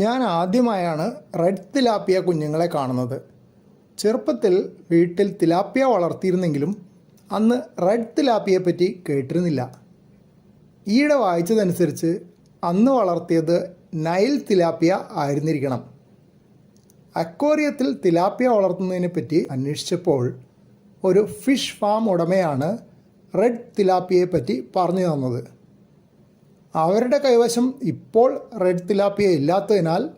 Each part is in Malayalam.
ഞാൻ ആദ്യമായാണ് റെഡ് തിലാപ്പിയ കുഞ്ഞുങ്ങളെ കാണുന്നത്. ചെറുപ്പത്തിൽ വീട്ടിൽ തിലാപ്പിയ വളർത്തിയിരുന്നെങ്കിലും അന്ന് റെഡ് തിലാപ്പിയെ പറ്റി കേട്ടിരുന്നില്ല. ഈയിടെ വായിച്ചതനുസരിച്ച് അന്ന് വളർത്തിയത് നൈൽ തിലാപ്പിയ ആയിരുന്നിരിക്കണം. അക്വേറിയത്തിൽ തിലാപ്പിയ വളർത്തുന്നതിനെ പറ്റി അന്വേഷിച്ചപ്പോൾ ഒരു ഫിഷ് ഫാം ഉടമയാണ് റെഡ് തിലാപ്പിയെ പറ്റി പറഞ്ഞു തന്നത്. അവരുടെ കൈവശം ഇപ്പോൾ റെഡ് തിലാപ്പിയ ഇല്ലാത്തതിനാൽ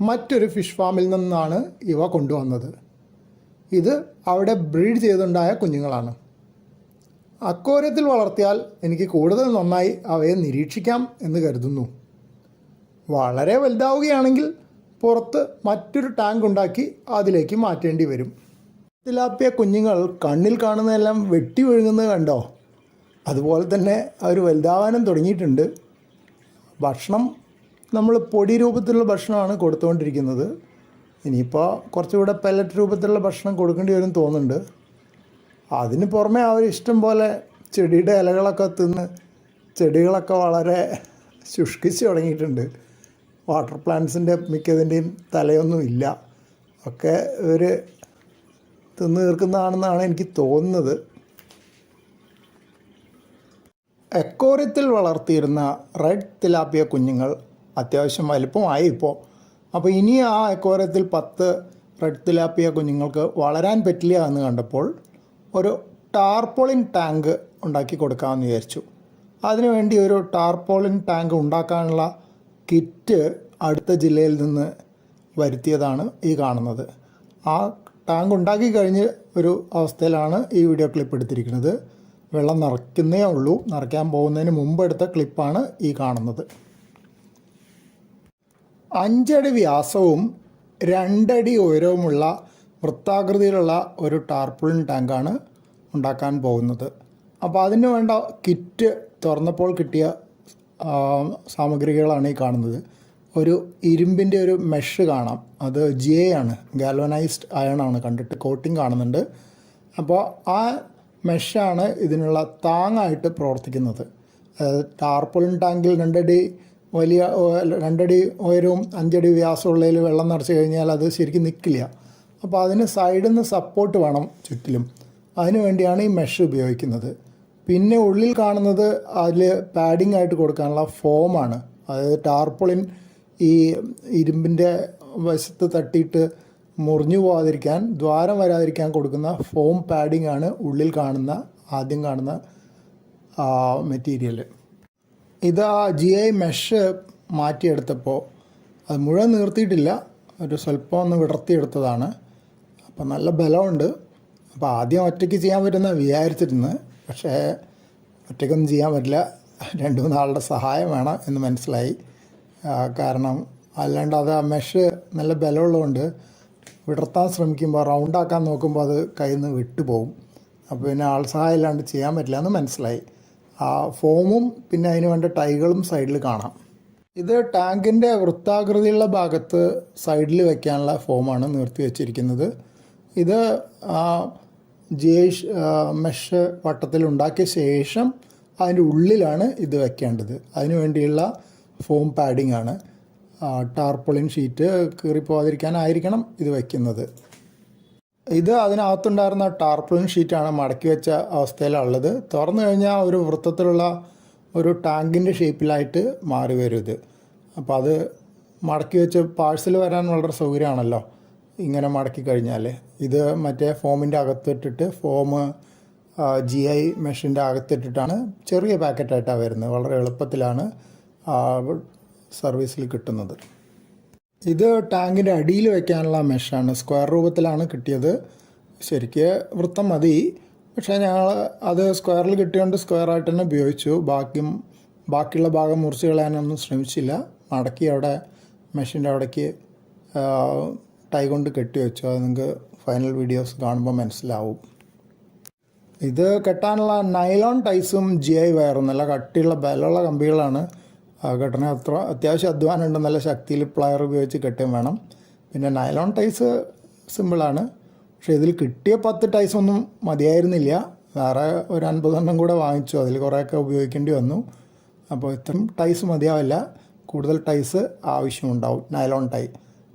മറ്റൊരു ഫിഷ് ഫാമിൽ നിന്നാണ് ഇവ കൊണ്ടുവന്നത്. ഇത് അവിടെ ബ്രീഡ് ചെയ്തുണ്ടായ കുഞ്ഞുങ്ങളാണ്. അക്കോരത്തിൽ വളർത്തിയാൽ എനിക്ക് കൂടുതൽ നന്നായി അവയെ നിരീക്ഷിക്കാം എന്ന് കരുതുന്നു. വളരെ വലുതാവുകയാണെങ്കിൽ പുറത്ത് മറ്റൊരു ടാങ്ക് ഉണ്ടാക്കി അതിലേക്ക് മാറ്റേണ്ടി വരും. തിലാപ്പിയ കുഞ്ഞുങ്ങൾ കണ്ണിൽ കാണുന്നതെല്ലാം വെട്ടി ഒഴുകുന്നത് കണ്ടോ? അതുപോലെ തന്നെ അവർ വലുതാവാനും തുടങ്ങിയിട്ടുണ്ട്. ഭക്ഷണം നമ്മൾ പൊടി രൂപത്തിലുള്ള ഭക്ഷണമാണ് കൊടുത്തുകൊണ്ടിരിക്കുന്നത്. ഇനിയിപ്പോൾ കുറച്ചുകൂടെ പെല്ലറ്റ് രൂപത്തിലുള്ള ഭക്ഷണം കൊടുക്കേണ്ടി വരും തോന്നുന്നുണ്ട്. അതിന് പുറമെ അവർ ഇഷ്ടം പോലെ ചെടിയുടെ ഇലകളൊക്കെ തിന്ന് ചെടികളൊക്കെ വളരെ ശുഷ്കിച്ച് തുടങ്ങിയിട്ടുണ്ട്. വാട്ടർ പ്ലാന്റ്സിന്റെ മിക്കതിന്റെയും തലയൊന്നും ഇല്ല. ഒക്കെ ഇവർ തിന്ന് തീർക്കുന്നതാണെന്നാണ് എനിക്ക് തോന്നുന്നത്. എക്കോറിയത്തിൽ വളർത്തിയിരുന്ന റെഡ് തിലാപ്പിയ കുഞ്ഞുങ്ങൾ അത്യാവശ്യം വലിപ്പമായി ഇപ്പോൾ. അപ്പോൾ ഇനി ആ എക്കോറിയത്തിൽ പത്ത് റെഡ് തിലാപ്പിയ കുഞ്ഞുങ്ങൾക്ക് വളരാൻ പറ്റില്ല എന്ന് കണ്ടപ്പോൾ ഒരു ടാർപോളിൻ ടാങ്ക് ഉണ്ടാക്കി കൊടുക്കാമെന്ന് വിചാരിച്ചു. അതിനുവേണ്ടി ഒരു ടാർപോളിൻ ടാങ്ക് ഉണ്ടാക്കാനുള്ള കിറ്റ് അടുത്ത ജില്ലയിൽ നിന്ന് വരുത്തിയതാണ് ഈ കാണുന്നത്. ആ ടാങ്ക് ഉണ്ടാക്കി കഴിഞ്ഞ് ഒരു അവസ്ഥയിലാണ് ഈ വീഡിയോ ക്ലിപ്പ് എടുത്തിരിക്കുന്നത്. വെള്ളം നിറയ്ക്കുന്നേ ഉള്ളൂ. നിറയ്ക്കാൻ പോകുന്നതിന് മുമ്പ് എടുത്ത ക്ലിപ്പാണ് ഈ കാണുന്നത്. അഞ്ചടി വ്യാസവും രണ്ടടി ഉയരവുമുള്ള വൃത്താകൃതിയിലുള്ള ഒരു ടാർപ്പിളിൻ ടാങ്കാണ് ഉണ്ടാക്കാൻ പോകുന്നത്. അപ്പോൾ അതിന് വേണ്ട കിറ്റ് തുറന്നപ്പോൾ കിട്ടിയ സാമഗ്രികളാണ് ഈ കാണുന്നത്. ഒരു ഇരുമ്പിന്റെ ഒരു മെഷ് കാണാം. അത് ജി ആണ്. ഗാൽവനൈസ്ഡ് അയൺ ആണ് കണ്ടിട്ട് കോട്ടിങ് കാണുന്നുണ്ട്. അപ്പോൾ ആ മെഷാണ് ഇതിനുള്ള താങ്ങായിട്ട് പ്രവർത്തിക്കുന്നത്. അതായത് ടാർപ്പൊളിൻ ടാങ്കിൽ രണ്ടടി വലിയ രണ്ടടി ഉയരവും അഞ്ചടി വ്യാസമുള്ളതിൽ വെള്ളം നിറച്ച് കഴിഞ്ഞാൽ അത് ശരിക്കും നിൽക്കില്ല അപ്പോൾ അതിന് സൈഡിൽ നിന്ന് സപ്പോർട്ട് വേണം ചുറ്റിലും. അതിനു വേണ്ടിയാണ് ഈ മെഷ് ഉപയോഗിക്കുന്നത്. പിന്നെ ഉള്ളിൽ കാണുന്നത് അതിൽ പാഡിംഗ് ആയിട്ട് കൊടുക്കാനുള്ള ഫോമാണ്. അതായത് ടാർപ്പൊളിൻ ഈ ഇരുമ്പിന്റെ വശത്ത് തട്ടിയിട്ട് മുറിഞ്ഞു പോകാതിരിക്കാൻ ദ്വാരം വരാതിരിക്കാൻ കൊടുക്കുന്ന ഫോം പാഡിംഗ് ആണ് ഉള്ളിൽ കാണുന്ന ആദ്യം കാണുന്ന മെറ്റീരിയൽ ഇത് ആ ജി ഐ മെഷ് മാറ്റിയെടുത്തപ്പോൾ അത് മുഴുവൻ നിർത്തിയിട്ടില്ല. ഒരു സ്വല്പം ഒന്ന് വിടർത്തിയെടുത്തതാണ്. അപ്പം നല്ല ബലമുണ്ട്. അപ്പോൾ ആദ്യം ഒറ്റയ്ക്ക് ചെയ്യാൻ പറ്റുന്ന വിചാരിച്ചിരുന്നു. പക്ഷേ ഒറ്റയ്ക്കൊന്നും ചെയ്യാൻ പറ്റില്ല. രണ്ട് മൂന്നാളുടെ സഹായം വേണം എന്ന് മനസ്സിലായി. കാരണം അല്ലാണ്ട് അത് ആ മെഷ് നല്ല ബലമുള്ളതുകൊണ്ട് വിടർത്താൻ ശ്രമിക്കുമ്പോൾ റൗണ്ടാക്കാൻ നോക്കുമ്പോൾ അത് കയ്യിൽ നിന്ന് വിട്ടുപോകും. അപ്പോൾ പിന്നെ ആൾ സഹായം ഇല്ലാണ്ട് ചെയ്യാൻ പറ്റില്ല എന്ന് മനസ്സിലായി. ആ ഫോമും പിന്നെ അതിന് വേണ്ട ടൈകളും സൈഡിൽ കാണാം. ഇത് ടാങ്കിന്റെ വൃത്താകൃതിയുള്ള ഭാഗത്ത് സൈഡിൽ വയ്ക്കാനുള്ള ഫോമാണ് നിർത്തി വച്ചിരിക്കുന്നത്. ഇത് ജേഷ് മെഷ് വട്ടത്തിൽ ഉണ്ടാക്കിയ ശേഷം അതിന്റെ ഉള്ളിലാണ് ഇത് വയ്ക്കേണ്ടത് അതിനു വേണ്ടിയുള്ള ഫോം പാഡിംഗ് ആണ്. ടാർപ്പൊളിൻ ഷീറ്റ് കീറിപ്പോവാതിരിക്കാനായിരിക്കണം ഇത് വയ്ക്കുന്നത് ഇത് അതിനകത്തുണ്ടായിരുന്ന ടാർപ്പൊളിൻ ഷീറ്റാണ് മടക്കി വെച്ച അവസ്ഥയിലുള്ളത്. തുറന്നു കഴിഞ്ഞാൽ ഒരു വൃത്തത്തിലുള്ള ഒരു ടാങ്കിന്റെ ഷേപ്പിലായിട്ട് മാറി വരും ഇത് അപ്പോൾ അത് മടക്കി വെച്ച് പാഴ്സൽ വരാൻ വളരെ സൗകര്യമാണല്ലോ ഇങ്ങനെ മടക്കി കഴിഞ്ഞാൽ ഇത് മറ്റേ ഫോമിന്റെ അകത്തിട്ടിട്ട് ഫോം ജി ഐ മെഷീന്റെ അകത്തിട്ടിട്ടാണ് ചെറിയ പാക്കറ്റായിട്ടാണ് വരുന്നത്. വളരെ എളുപ്പത്തിലാണ്. സർവീസിൽ കിട്ടുന്നത്. ഇത് ടാങ്കിന്റെ അടിയിൽ വയ്ക്കാനുള്ള മെഷാണ്. സ്ക്വയർ രൂപത്തിലാണ് കിട്ടിയത്. ശരിക്ക് വൃത്തം മതി. പക്ഷേ ഞങ്ങൾ അത് സ്ക്വയറിൽ കിട്ടിയോണ്ട് സ്ക്വയറായിട്ട് തന്നെ ഉപയോഗിച്ചു. ബാക്കിയും ബാക്കിയുള്ള ഭാഗം മുറിച്ച് കളയാനൊന്നും ശ്രമിച്ചില്ല. മടക്കി അവിടെ മെഷീന്റെ അവിടേക്ക് ടൈ കൊണ്ട് കെട്ടി വെച്ചു. അത് നിങ്ങൾക്ക് ഫൈനൽ വീഡിയോസ് കാണുമ്പോൾ മനസ്സിലാവും. ഇത് കെട്ടാനുള്ള നൈലോൺ ടൈസും ജി ഐ വയറും. നല്ല കട്ടിയുള്ള ബലമുള്ള കമ്പികളാണ്. കെട്ടണ അത്ര അത്യാവശ്യം അധ്വാനമുണ്ട് നല്ല ശക്തിയിൽ പ്ലയർ ഉപയോഗിച്ച് കെട്ടുകയും വേണം. പിന്നെ നൈലോൺ ടൈസ് സിമ്പിളാണ് പക്ഷേ ഇതിൽ കിട്ടിയ പത്ത് ടൈസ് ഒന്നും മതിയായിരുന്നില്ല. വേറെ ഒരു അൻപതെണ്ണം കൂടെ വാങ്ങിച്ചു. അതിൽ കുറേയൊക്കെ ഉപയോഗിക്കേണ്ടി വന്നു. അപ്പോൾ ഇത്രയും ടൈസ് മതിയാവില്ല. കൂടുതൽ ടൈസ് ആവശ്യമുണ്ടാവും. നൈലോൺ ടൈ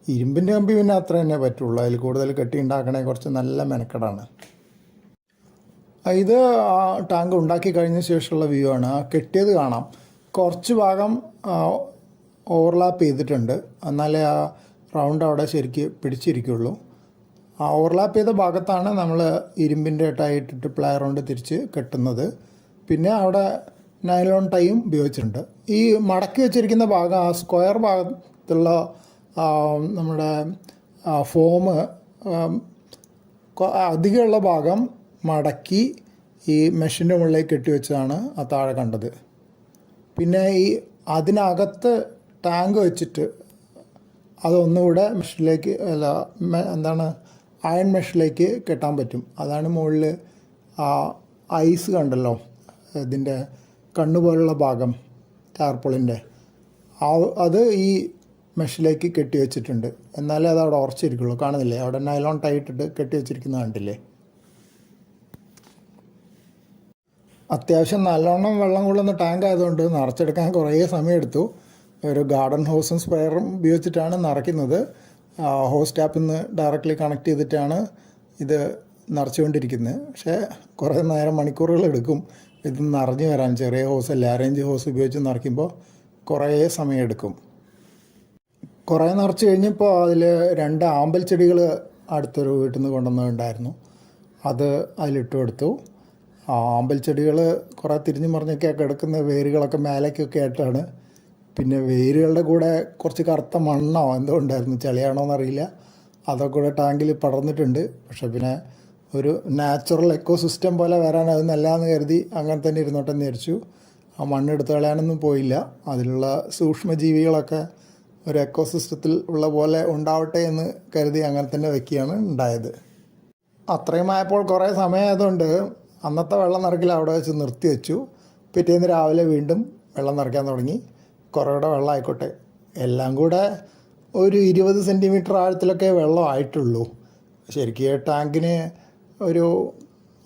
ഇരുമ്പിന്റെ കമ്പി പിന്നെ അത്ര തന്നെ പറ്റുള്ളൂ. അതിൽ കൂടുതൽ കെട്ടി ഉണ്ടാക്കണേ കുറച്ച് നല്ല മെനക്കെടാണ്. ഇത് ടാങ്ക് ഉണ്ടാക്കി കഴിഞ്ഞ ശേഷമുള്ള വ്യൂ ആണ്. കെട്ടിയത് കാണാം. കുറച്ച് ഭാഗം ഓവർലാപ്പ് ചെയ്തിട്ടുണ്ട്. എന്നാലേ ആ റൗണ്ട് അവിടെ ശരിക്ക് പിടിച്ചിരിക്കുള്ളൂ. ആ ഓവർലാപ്പ് ചെയ്ത ഭാഗത്താണ് നമ്മൾ ഇരുമ്പിന്റെ ടൈട്ടിട്ട് പ്ലയർ കൊണ്ട് തിരിച്ച് കെട്ടുന്നത്. പിന്നെ അവിടെ നൈലോൺ ടൈയും ഉപയോഗിച്ചിട്ടുണ്ട്. ഈ മടക്കി വെച്ചിരിക്കുന്ന ഭാഗം ആ സ്ക്വയർ ഭാഗത്തുള്ള നമ്മുടെ ഫോം അധികമുള്ള ഭാഗം മടക്കി ഈ മെഷീന്റെ മുകളിലേക്ക് കെട്ടിവെച്ചതാണ് ആ താഴെ കണ്ടത്. പിന്നെ ഈ അതിനകത്ത് ടാങ്ക് വെച്ചിട്ട് അതൊന്നുകൂടെ മെഷിലേക്ക് അല്ല എന്താണ് അയൺ മെഷിലേക്ക് കെട്ടാൻ പറ്റും. അതാണ് മുകളിൽ ആ ഐസ് കണ്ടല്ലോ ഇതിന്റെ കണ്ണുപോലുള്ള ഭാഗം ടാർപ്പിളിന്റെ ആ അത് ഈ മെഷിലേക്ക് കെട്ടി വെച്ചിട്ടുണ്ട്. എന്നാലേ അത് അവിടെ ഉറച്ചിരിക്കുള്ളൂ. കാണുന്നില്ലേ? അവിടെ നൈലോൺ ടൈറ്റിട്ട് കെട്ടി വെച്ചിരിക്കുന്നത് കണ്ടില്ലേ? അത്യാവശ്യം നല്ലോണം വെള്ളം കൊള്ളുന്ന ടാങ്ക് ആയതുകൊണ്ട് നിറച്ചെടുക്കാൻ കുറേ സമയമെടുത്തു. ഒരു ഗാർഡൻ ഹോസും സ്പ്രെയറും ഉപയോഗിച്ചിട്ടാണ് നിറയ്ക്കുന്നത്. ഹോസ് ടാപ്പിൽ നിന്ന് ഡയറക്റ്റ്ലി കണക്ട് ചെയ്തിട്ടാണ് ഇത് നിറച്ചുകൊണ്ടിരിക്കുന്നത്. പക്ഷേ കുറേ നേരം മണിക്കൂറുകൾ എടുക്കും ഇത് നിറഞ്ഞു വരാൻ. ചെറിയ ഹോസ് അല്ല അറേഞ്ച് ഹോസ് ഉപയോഗിച്ച് നിറയ്ക്കുമ്പോൾ കുറേ സമയമെടുക്കും. കുറേ നിറച്ച് കഴിഞ്ഞപ്പോൾ അതിൽ രണ്ട് ആമ്പൽ ചെടികൾ അടുത്തൊരു വീട്ടിൽ നിന്ന് കൊണ്ടുവന്നിട്ടുണ്ടായിരുന്നു അത് അതിലിട്ട് കൊടുത്തു ആമ്പൽ ചെടികൾ കുറേ തിരിഞ്ഞു മറിഞ്ഞൊക്കെ കിടക്കുന്ന വേരുകളൊക്കെ മേലേക്കൊക്കെ ആയിട്ടാണ്. പിന്നെ വേരുകളുടെ കൂടെ കുറച്ച് കറുത്ത മണ്ണോ എന്തോ ഉണ്ടായിരുന്നു. ചെളിയാണോ എന്നറിയില്ല. അതൊക്കെ കൂടെ ടാങ്കിൽ പടർന്നിട്ടുണ്ട്. പക്ഷെ പിന്നെ ഒരു നാച്ചുറൽ എക്കോ സിസ്റ്റം പോലെ വരാൻ അത് നല്ലതെന്ന് കരുതി അങ്ങനെ തന്നെ ഇരുന്നോട്ടെ എന്ന് വിചാരിച്ചു. ആ മണ്ണെടുത്ത് കളയാനൊന്നും പോയില്ല. അതിലുള്ള സൂക്ഷ്മജീവികളൊക്കെ ഒരു എക്കോ സിസ്റ്റത്തിൽ ഉള്ള പോലെ ഉണ്ടാവട്ടെ എന്ന് കരുതി അങ്ങനെ തന്നെ വെക്കുകയാണ് ഉണ്ടായത്. അത്രയും ആയപ്പോൾ കുറേ സമയമായതുകൊണ്ട് അന്നത്തെ വെള്ളം നിറക്കിൽ അവിടെ വെച്ച് നിർത്തി വെച്ചു. പിറ്റേന്ന് രാവിലെ വീണ്ടും വെള്ളം നിറയ്ക്കാൻ തുടങ്ങി. കുറേ കൂടെ വെള്ളം ആയിക്കോട്ടെ. എല്ലാം കൂടെ ഒരു ഇരുപത് സെന്റിമീറ്റർ ആഴത്തിലൊക്കെ വെള്ളം ആയിട്ടുള്ളൂ. ശരിക്കും ടാങ്കിന് ഒരു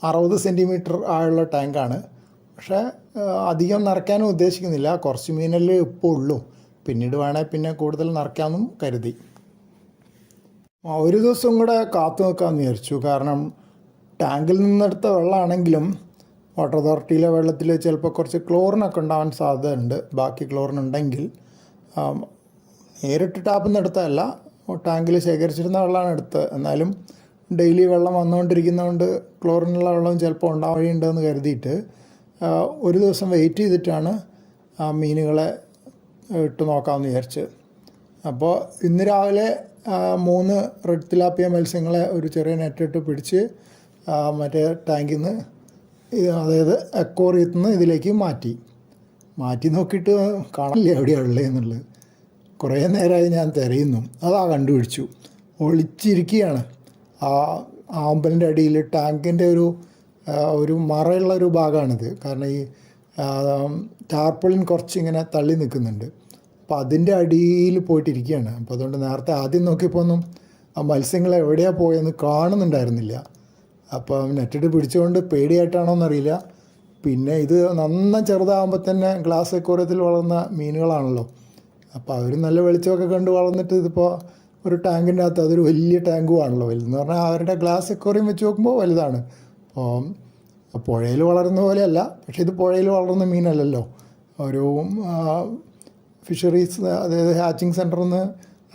അറുപത് സെന്റിമീറ്റർ ആഴമുള്ള ടാങ്കാണ്. പക്ഷേ അധികം നിറയ്ക്കാനും ഉദ്ദേശിക്കുന്നില്ല. കുറച്ച് മീനല്ലേ ഇപ്പോൾ ഉള്ളൂ. പിന്നീട് വേണേൽ പിന്നെ കൂടുതൽ നിറയ്ക്കാമെന്നും കരുതി. ഒരു ദിവസം കൂടെ കാത്തു നിൽക്കാമെന്ന് വിചാരിച്ചു. കാരണം ടാങ്കിൽ നിന്നെടുത്ത വെള്ളമാണെങ്കിലും വാട്ടർ അതോറിറ്റിയിലെ വെള്ളത്തിൽ ചിലപ്പോൾ കുറച്ച് ക്ലോറിനൊക്കെ ഉണ്ടാവാൻ സാധ്യതയുണ്ട്. ബാക്കി ക്ലോറിൻ ഉണ്ടെങ്കിൽ നേരിട്ട് ടാപ്പിൽ നിന്ന് എടുത്തതല്ല ടാങ്കിൽ ശേഖരിച്ചിരുന്ന വെള്ളമാണ് എടുത്തത്. എന്നാലും ഡെയിലി വെള്ളം വന്നുകൊണ്ടിരിക്കുന്നതുകൊണ്ട് ക്ലോറിനുള്ള വെള്ളം ചിലപ്പോൾ ഉണ്ടാവുകയുണ്ടെന്ന് കരുതിയിട്ട് ഒരു ദിവസം വെയിറ്റ് ചെയ്തിട്ടാണ് ആ മീനുകളെ ഇട്ട് നോക്കാമെന്ന് വിചാരിച്ച്. അപ്പോൾ ഇന്ന് രാവിലെ മൂന്ന് റെഡ് തിലാപ്പിയ മത്സ്യങ്ങളെ ഒരു ചെറിയ നെറ്റിട്ട് പിടിച്ച് മറ്റേ ടാങ്കിൽ നിന്ന് അതായത് അക്വോറിയത്തിൽ നിന്ന് ഇതിലേക്ക് മാറ്റി. മാറ്റി നോക്കിയിട്ട് കാണില്ല എവിടെയാണ് ഉള്ളത് എന്നുള്ളത്. കുറേ നേരമായി ഞാൻ തിരയുന്നു. അതാ കണ്ടുപിടിച്ചു. ഒളിച്ചിരിക്കുകയാണ്. ആ ആമ്പലിന്റെ അടിയിൽ ടാങ്കിന്റെ ഒരു ഒരു മറയുള്ള ഒരു ഭാഗമാണിത്. കാരണം ഈ ടാർപ്പിളിൻ കുറച്ചിങ്ങനെ തള്ളി നിൽക്കുന്നുണ്ട്. അപ്പോൾ അതിന്റെ അടിയിൽ പോയിട്ടിരിക്കുകയാണ്. അപ്പോൾ അതുകൊണ്ട് നേരത്തെ ആദ്യം നോക്കിയപ്പോൾ ഒന്നും ആ മത്സ്യങ്ങൾ എവിടെയാണ് പോയെന്ന് കാണുന്നുണ്ടായിരുന്നില്ല. അപ്പോൾ നെറ്റിട്ട് പിടിച്ചുകൊണ്ട് പേടിയായിട്ടാണോ എന്നറിയില്ല പിന്നെ ഇത് നന്ന ചെറുതാകുമ്പോൾ തന്നെ ഗ്ലാസ് അക്വോറിയത്തിൽ വളർന്ന മീനുകളാണല്ലോ. അപ്പോൾ അവർ നല്ല വെളിച്ചമൊക്കെ കണ്ട് വളർന്നിട്ട് ഇതിപ്പോൾ ഒരു ടാങ്കിന്റെ അകത്ത് അതൊരു വലിയ ടാങ്കുമാണല്ലോ വലുതെന്ന് പറഞ്ഞാൽ അവരുടെ ഗ്ലാസ് അക്വോറിയം വെച്ച് നോക്കുമ്പോൾ വലുതാണ്. അപ്പോൾ പുഴയിൽ വളരുന്ന പോലെയല്ല പക്ഷേ ഇത് പുഴയിൽ വളർന്ന മീനല്ലല്ലോ. ഒരു ഫിഷറീസ് അതായത് ഹാച്ചിങ് സെന്ററിൽ നിന്ന്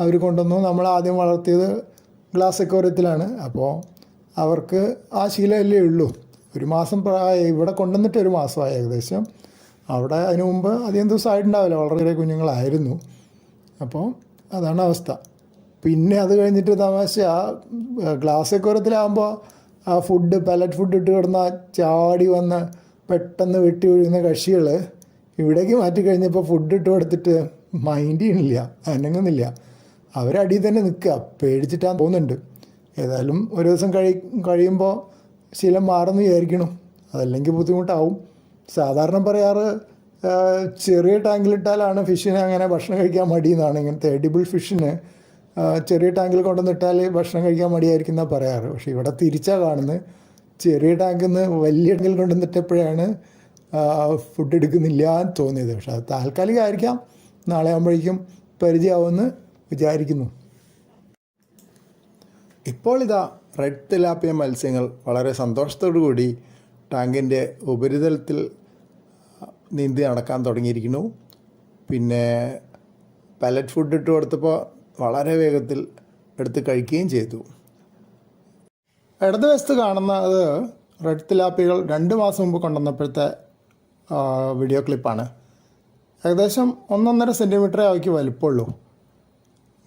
അവർ കൊണ്ടുവന്നു. നമ്മൾ ആദ്യം വളർത്തിയത് ഗ്ലാസ് അക്വോറിയത്തിലാണ്. അപ്പോൾ അവർക്ക് ആ ശീലമല്ലേ ഉള്ളൂ. ഒരു മാസം ഇവിടെ കൊണ്ടുവന്നിട്ട് ഒരു മാസമായി ഏകദേശം. അവിടെ അതിനു മുമ്പ് അധികം ദിവസം ആയിട്ടുണ്ടാവില്ല വളരെ കുഞ്ഞുങ്ങളായിരുന്നു. അപ്പോൾ അതാണ് അവസ്ഥ. പിന്നെ അത് കഴിഞ്ഞിട്ട് തമാശ ഗ്ലാസ് കുരത്തിലാകുമ്പോൾ ആ ഫുഡ് പലറ്റ് ഫുഡ് ഇട്ട് കിടന്ന ചാടി വന്ന് പെട്ടെന്ന് വെട്ടി ഒഴുകുന്ന കക്ഷികൾ ഇവിടേക്ക് മാറ്റി കഴിഞ്ഞപ്പോൾ ഫുഡ് ഇട്ട് കൊടുത്തിട്ട് മൈൻഡ് ചെയ്യണില്ല അനങ്ങുന്നില്ല. അവരടിയിൽ തന്നെ നിൽക്കുക. പേടിച്ചിട്ടാണ് തോന്നുന്നുണ്ട് ഏതായാലും ഒരു ദിവസം കഴി കഴിയുമ്പോൾ ശീലം മാറുമെന്ന് വിചാരിക്കണം. അതല്ലെങ്കിൽ ബുദ്ധിമുട്ടാവും. സാധാരണ പറയാറ് ചെറിയ ടാങ്കിലിട്ടാലാണ് ഫിഷിന് അങ്ങനെ ഭക്ഷണം കഴിക്കാൻ മടിയെന്നാണ് ഇങ്ങനത്തെ എഡിബിൾ ഫിഷിന് ചെറിയ ടാങ്കിൽ കൊണ്ടുവന്നിട്ടാൽ ഭക്ഷണം കഴിക്കാൻ മടിയായിരിക്കും എന്നാണ് പറയാറ്. പക്ഷേ ഇവിടെ തിരിച്ചാണ് കാണുന്നത്. ചെറിയ ടാങ്കിൽ നിന്ന് വലിയ ടാങ്കിൽ കൊണ്ടുവന്നിട്ടപ്പോഴാണ് ഫുഡ് എടുക്കുന്നില്ല എന്ന് തോന്നിയത്. പക്ഷെ അത് താൽക്കാലികമായിരിക്കാം നാളെ ആകുമ്പോഴേക്കും പരിചയമാവുമെന്ന് വിചാരിക്കുന്നു. ഇപ്പോൾ ഇതാ റെഡ് തിലാപ്പിയ മത്സ്യങ്ങൾ വളരെ കൂടി ടാങ്കിന്റെ ഉപരിതലത്തിൽ നീന്തി നടക്കാൻ തുടങ്ങിയിരിക്കുന്നു. പിന്നെ പാലറ്റ് ഫുഡ് ഇട്ട് കൊടുത്തപ്പോൾ വളരെ വേഗത്തിൽ എടുത്ത് കഴിക്കുകയും ചെയ്തു. ഇടതുവശത്ത് കാണുന്നത് റെഡ് തിലാപ്പികൾ രണ്ട് മാസം മുമ്പ് കൊണ്ടുവന്നപ്പോഴത്തെ വീഡിയോ ക്ലിപ്പാണ് ഏകദേശം ഒന്നൊന്നര സെന്റിമീറ്ററേ അവയ്ക്ക് വലിപ്പമുള്ളൂ.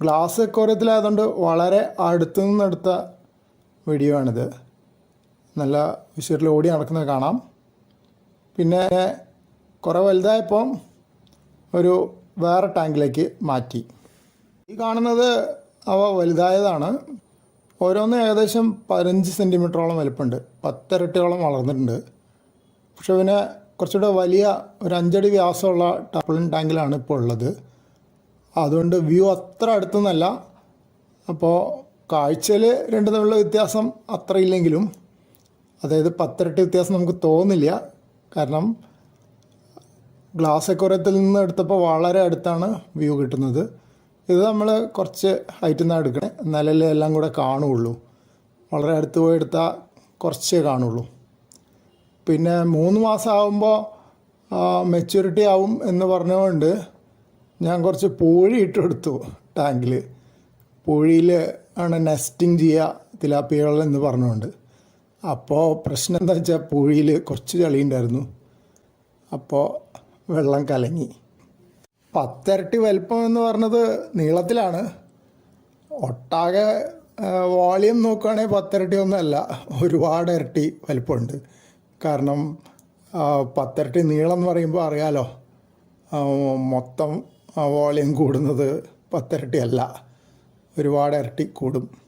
ഗ്ലാസ് അക്വോറിയത്തിലായതുകൊണ്ട് വളരെ അടുത്തു നിന്നെടുത്ത വീഡിയോ ആണിത്. നല്ല വിഷയത്തിൽ ഓടി നടക്കുന്നത് കാണാം. പിന്നെ കുറേ വലുതായപ്പോൾ ഒരു വേറെ ടാങ്കിലേക്ക് മാറ്റി. ഈ കാണുന്നത് അവ വലുതായതാണ്. ഓരോന്ന് ഏകദേശം പതിനഞ്ച് സെന്റിമീറ്ററോളം വലുപ്പമുണ്ട്. പത്തിരട്ടിയോളം വളർന്നിട്ടുണ്ട്. പക്ഷെ പിന്നെ കുറച്ചുകൂടെ വലിയ ഒരു അഞ്ചടി വ്യാസമുള്ള ടപ്പിളിൻ ടാങ്കിലാണ് ഇപ്പോൾ ഉള്ളത്. അതുകൊണ്ട് വ്യൂ അത്ര അടുത്തുനിന്നല്ല അപ്പോൾ കാഴ്ചയിൽ രണ്ടു തമ്മിലുള്ള വ്യത്യാസം അത്ര ഇല്ലെങ്കിലും അതായത് പത്തിരട്ടി വ്യത്യാസം നമുക്ക് തോന്നില്ല കാരണം ഗ്ലാസ് അക്വറത്തിൽ നിന്ന് എടുത്തപ്പോൾ വളരെ അടുത്താണ് വ്യൂ കിട്ടുന്നത്. ഇത് നമ്മൾ കുറച്ച് ഹൈറ്റിൽ നിന്നാണ് എടുക്കണേ. എന്നാലല്ലേ എല്ലാം കൂടെ കാണുകയുള്ളൂ. വളരെ അടുത്ത് പോയി എടുത്താൽ കുറച്ചേ കാണുള്ളൂ പിന്നെ മൂന്ന് മാസം ആകുമ്പോൾ മെച്യൂരിറ്റി ആവും എന്ന് പറഞ്ഞുകൊണ്ട് ഞാൻ കുറച്ച് പൂഴി ഇട്ടെടുത്തു ടാങ്കിൽ പൂഴിയിൽ ആണ് നെസ്റ്റിങ് ചെയ്യുക തിലാപ്പികൾ എന്ന് പറഞ്ഞുകൊണ്ട്. അപ്പോൾ പ്രശ്നം എന്താ വെച്ചാൽ പൂഴിയിൽ കുറച്ച് ചളി ഉണ്ടായിരുന്നു. അപ്പോൾ വെള്ളം കലങ്ങി. പത്തിരട്ടി വലിപ്പം എന്ന് പറഞ്ഞത് നീളത്തിലാണ്. ഒട്ടാകെ വോളിയം നോക്കുകയാണെങ്കിൽ പത്തിരട്ടി ഒന്നുമല്ല ഒരുപാട് ഇരട്ടി വലിപ്പമുണ്ട്. കാരണം പത്തരട്ടി നീളം എന്ന് പറയുമ്പോൾ അറിയാലോ മൊത്തം വോളിയം കൂടുന്നത് പത്തിരട്ടിയല്ല. ഒരുപാട് ഇരട്ടി കൂടും.